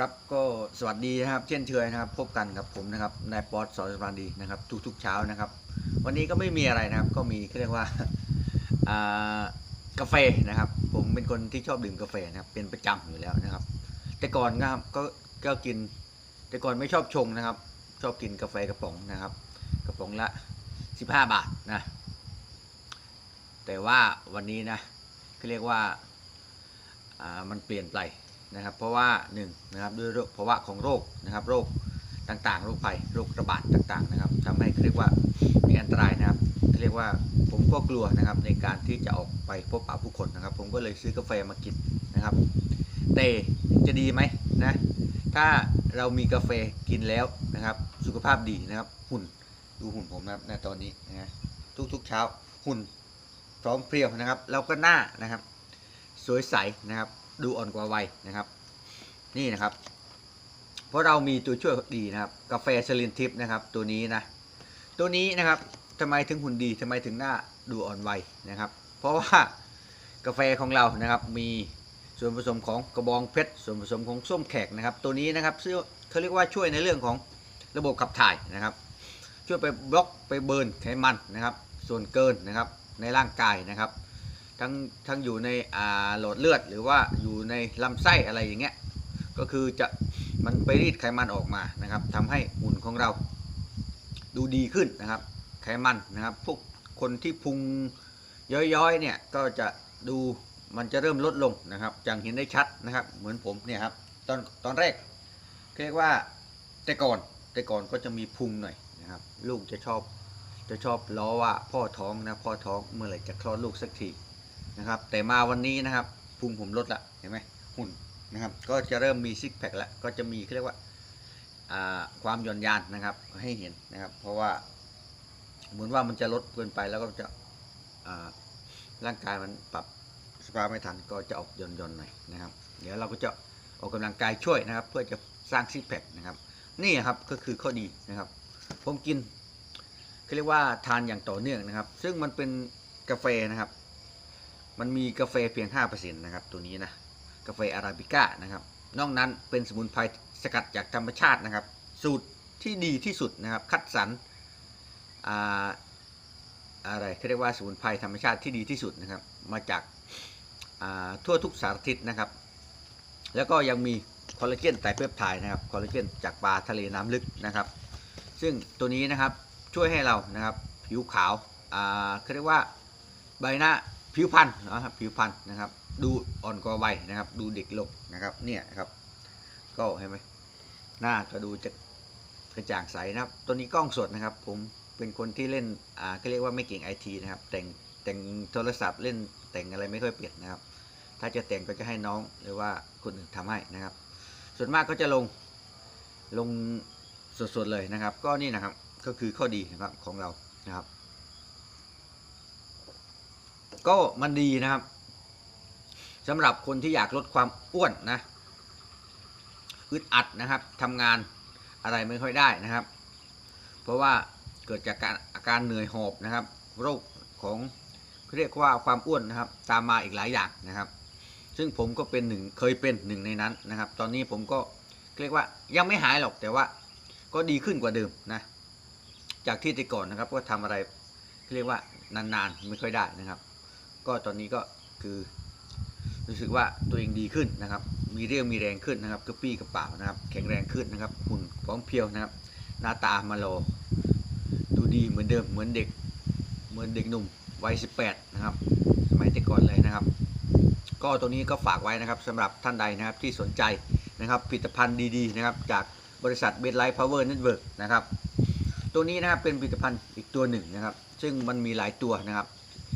ครับก็สวัสดีนะครับ เช่นเคยนะครับ พบกันกับผมนะครับนายป๊อตสอนสวานดีนะครับ ทุกๆเช้านะครับ วันนี้ก็ไม่มีอะไรนะครับ ก็มีเขาเรียกว่ากาแฟนะครับ ผมเป็นคนที่ชอบดื่มกาแฟนะครับ เป็นประจำอยู่แล้วนะครับ แต่ก่อนนะครับก็ก็กิน แต่ก่อนไม่ชอบชงนะครับ ชอบกินกาแฟกระป๋องนะครับ กระป๋องละ 15 บาทนะ แต่ว่าวันนี้นะเขาเรียกว่ามันเปลี่ยนไป นะครับเพราะว่าหนึ่งนะครับด้วยโรคภาวะของโรคนะครับโรคต่างๆ โรคภัยโรคระบาดต่างๆนะครับทำให้เรียกว่ามีอันตรายนะครับเขาเรียกว่าผมก็กลัวนะครับในการที่จะออกไปพบปะผู้คนนะครับ ผมก็เลยซื้อกาแฟมากินนะครับแต่จะดีไหมนะถ้าเรามีกาแฟกินแล้วนะครับสุขภาพดีนะครับหุ่นดูหุ่นผมนะครับในตอนนี้นะทุกๆเช้าหุ่นพร้อมเพรียวนะครับ แล้วก็หน้านะครับ สวยใสนะครับ ดูอ่อนกว่าวัยนะครับ นี่นะครับ เพราะเรามีตัวช่วยดีนะครับ กาแฟสลินทิปนะครับ ตัวนี้นะ ตัวนี้นะครับทำไมถึงหุ่นดีทำไมถึงหน้าดูอ่อนวัยนะครับ เพราะว่ากาแฟของเรานะครับ มีส่วนผสมของกระบองเพชร ส่วนผสมของส้มแขกนะครับ ตัวนี้นะครับซึ่งเขาเรียกว่าช่วยในเรื่องของระบบขับถ่ายนะครับ ช่วยไปบล็อกไปเบิร์นไขมันนะครับ ส่วนเกินนะครับในร่างกายนะครับ ทั้งทั้งอยู่ในอ่าหลอดเลือด หรือว่าอยู่ในลำไส้อะไรอย่างเงี้ยก็คือจะมันไปรีดไขมันออกมานะครับทำให้หุ่นของเราดูดีขึ้นนะครับ ไขมันนะครับพวกคนที่พุงย้อยๆเนี่ยก็จะดูมันจะเริ่มลดลงนะครับอย่างเห็นได้ชัดนะครับ เหมือนผมเนี่ยครับตอนตอนแรกเรียกว่าแต่ก่อนแต่ก่อนก็จะมีพุงหน่อยนะครับ ลูกจะชอบจะชอบล้อว่าพ่อท้องนะพ่อท้องเมื่อไหร่จะคลอดลูกสักที นะครับ แต่มาวันนี้นะครับพุงผมลดละเห็นไหมหุ่นนะครับ ก็จะเริ่มมีซิกแพคแล้วก็จะมีเขาเรียกว่าความหย่อนยานนะครับให้เห็นนะครับ เพราะว่าเหมือนว่ามันจะลดเกินไปแล้วก็จะร่างกายมันปรับสภาพไม่ทันก็จะออกหย่อนๆหน่อยนะครับ เดี๋ยวเราก็จะออกกำลังกายช่วยนะครับ เพื่อจะสร้างซิกแพคนะครับ นี่ครับก็คือข้อดีนะครับ ผมกินเขาเรียกว่าทานอย่างต่อเนื่องนะครับ ซึ่งมันเป็นกาแฟนะครับ มันมีกาแฟเพียง 5%นะครับ ตัวนี้นะ กาแฟอาราบิก้านะครับ นอกนั้นเป็นสมุนไพรสกัดจากธรรมชาตินะครับ สูตรที่ดีที่สุดนะครับ คัดสรรอาอะไรเขาเรียกว่าสมุนไพรธรรมชาติที่ดีที่สุดนะครับ มาจากาทั่วทุกสารทิศนะครับ แล้วก็ยังมีคอลลาเจนไตรเปปไทด์นะครับ คอลลาเจนจากปลาทะเลน้ำลึกนะครับ ซึ่งตัวนี้นะครับช่วยให้เรานะครับผิวขาวเขาเรียกว่าใบหน้า ผิวพรรณนะครับผิวพรรณนะครับ ดูอ่อนกว่าวัยนะครับ ดูเด็กลงนะครับ เนี่ยครับ ก็เห็นไหมหน้าก็ดูจะกระจ่างใสนะครับ ตัวนี้กล้องสดนะครับ ผมเป็นคนที่เล่นอ่าก็เรียกว่าไม่เก่งไอทีนะครับ แต่งแต่งโทรศัพท์เล่นแต่งอะไรไม่ค่อยเปลี่ยนนะครับ ถ้าจะแต่งก็จะให้น้องหรือว่าคนอื่นทำให้นะครับ ส่วนมากก็จะลงลงสดๆเลยนะครับ ก็นี่นะครับก็คือข้อดีนะครับของเรานะครับ ก็มันดีนะครับสำหรับคนที่อยากลดความอ้วนนะอึดอัดนะครับทำงานอะไรไม่ค่อยได้นะครับ เพราะว่าเกิดจากการอาการเหนื่อยหอบนะครับ โรคของเรียกว่าความอ้วนนะครับ ตามมาอีกหลายอย่างนะครับ ซึ่งผมก็เป็นหนึ่งเคยเป็นหนึ่งในนั้นนะครับ ตอนนี้ผมก็เรียกว่ายังไม่หายหรอกแต่ว่าก็ดีขึ้นกว่าเดิมนะ จากที่แต่ก่อนนะครับก็ทำอะไรเรียกว่านานๆไม่ค่อยได้นะครับ ก็ตอนนี้ก็คือรู้สึกว่าตัวเองดีขึ้นนะครับ มีเรี่ยวมีแรงขึ้นนะครับกระปี้กระเป๋านะครับ แข็งแรงขึ้นนะครับหุ่นพร้อมเพรียวนะครับ หน้าตามาโลดูดีเหมือนเดิมเหมือนเด็ก เหมือนเด็กหนุ่มวัย18 นะครับ สมัยแต่ก่อนเลยนะครับ ก็ตัวนี้ก็ฝากไว้นะครับสำหรับท่านใดนะครับที่สนใจนะครับผลิตภัณฑ์ดีๆนะครับจากบริษัทเบดไลท์พาวเวอร์เน็ตเวิร์กนะครับ ตัวนี้นะครับเป็นผลิตภัณฑ์อีกตัวหนึ่งนะครับ ซึ่งมันมีหลายตัวนะครับ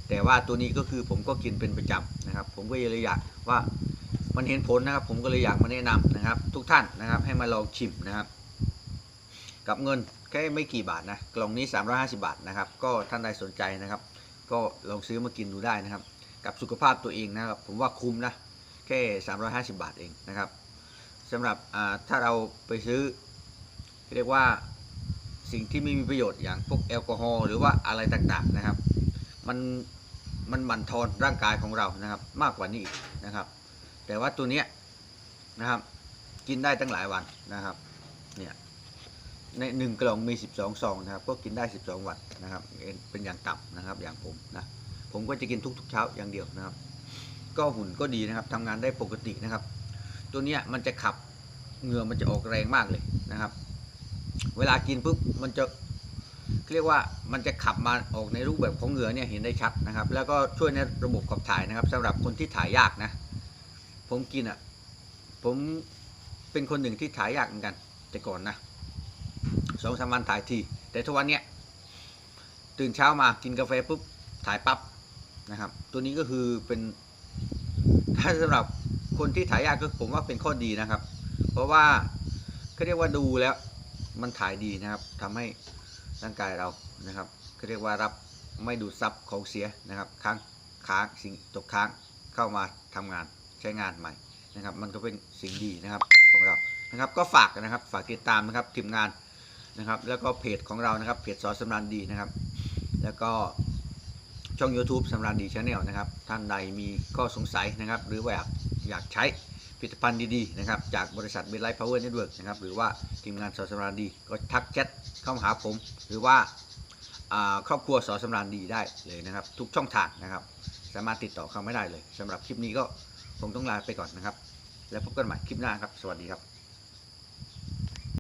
แต่ว่าตัวนี้ก็คือผมก็กินเป็นประจำนะครับ ผมก็เลยอยากว่ามันเห็นผลนะครับ ผมก็เลยอยากมาแนะนำนะครับ ทุกท่านนะครับ ให้มาลองชิมนะครับ กับเงินแค่ไม่กี่บาทนะกล่องนี้ 350 บาทนะครับ ก็ท่านใดสนใจนะครับ ก็ลองซื้อมากินดูได้นะครับ กับสุขภาพตัวเองนะครับ ผมว่าคุ้มนะแค่ 350 บาทเองนะครับสำหรับถ้าเราไปซื้อเรียกว่าสิ่งที่ไม่มีประโยชน์อย่างพวกแอลกอฮอล์หรือว่าอะไรต่างๆนะครับ มัน มันบั่นทอนร่างกายของเรานะครับ มากกว่านี้อีกนะครับ แต่ว่าตัวเนี้ยนะครับ กินได้ตั้งหลายวันนะครับเนี่ยในหนึ่งกล่องมี 12 ซองนะครับ ก็กินได้ 12 วันนะครับ เป็นอย่างต่ำนะครับ อย่างผมนะ ผมก็จะกินทุกๆเช้าอย่างเดียวนะครับ ก็หุ่นก็ดีนะครับทำงานได้ปกตินะครับ ตัวเนี้ยมันจะขับเหงื่อมันจะออกแรงมากเลยนะครับ เวลากินปุ๊บมันจะ เรียกว่ามันจะขับมาออกในรูปแบบของเหงื่อเนี่ยเห็นได้ชัดนะครับ แล้วก็ช่วยในระบบขับถ่ายนะครับสำหรับคนที่ถ่ายยากนะ ผมกินอะผมเป็นคนหนึ่งที่ถ่ายยากเหมือนกัน แต่ก่อนนะสองสามวันถ่ายที แต่ทุกวันเนี้ยตื่นเช้ามากินกาแฟปุ๊บถ่ายปั๊บนะครับ ตัวนี้ก็คือเป็นถ้าสำหรับคนที่ถ่ายยากก็ผมว่าเป็นข้อดีนะครับ เพราะว่าเขาเรียกว่าดูแล้วมันถ่ายดีนะครับทำให้ ร่างกายเรานะครับเขาเรียกว่ารับไม่ดูดซับของเสียนะครับค้างค้างสิ่งตกค้างเข้ามาทำงานใช้งานใหม่นะครับ มันก็เป็นสิ่งดีนะครับของเรานะครับก็ฝากนะครับฝากติดตามนะครับทีมงานนะครับ แล้วก็เพจของเรานะครับเพจสอสำรานดีนะครับ แล้วก็ช่อง YouTube สำราญดีชาแนลนะครับ ท่านใดมีข้อสงสัยนะครับ หรือว่าอยากอยากใช้ผลิตภัณฑ์ดีๆนะครับ จากบริษัทเบลไลท์พาวเวอร์เน็ตเวิร์กนะครับ หรือว่าทีมงานสอสำราญดีก็ทักแชท เข้ามาหาผม หรือว่าครอบครัวสอสำราญดีได้เลยนะครับ ทุกช่องทางนะครับ สามารถติดต่อเข้าไม่ได้เลยสำหรับคลิปนี้ก็คงต้องลาไปก่อนนะครับ แล้วพบกันใหม่คลิปหน้าครับ สวัสดีครับ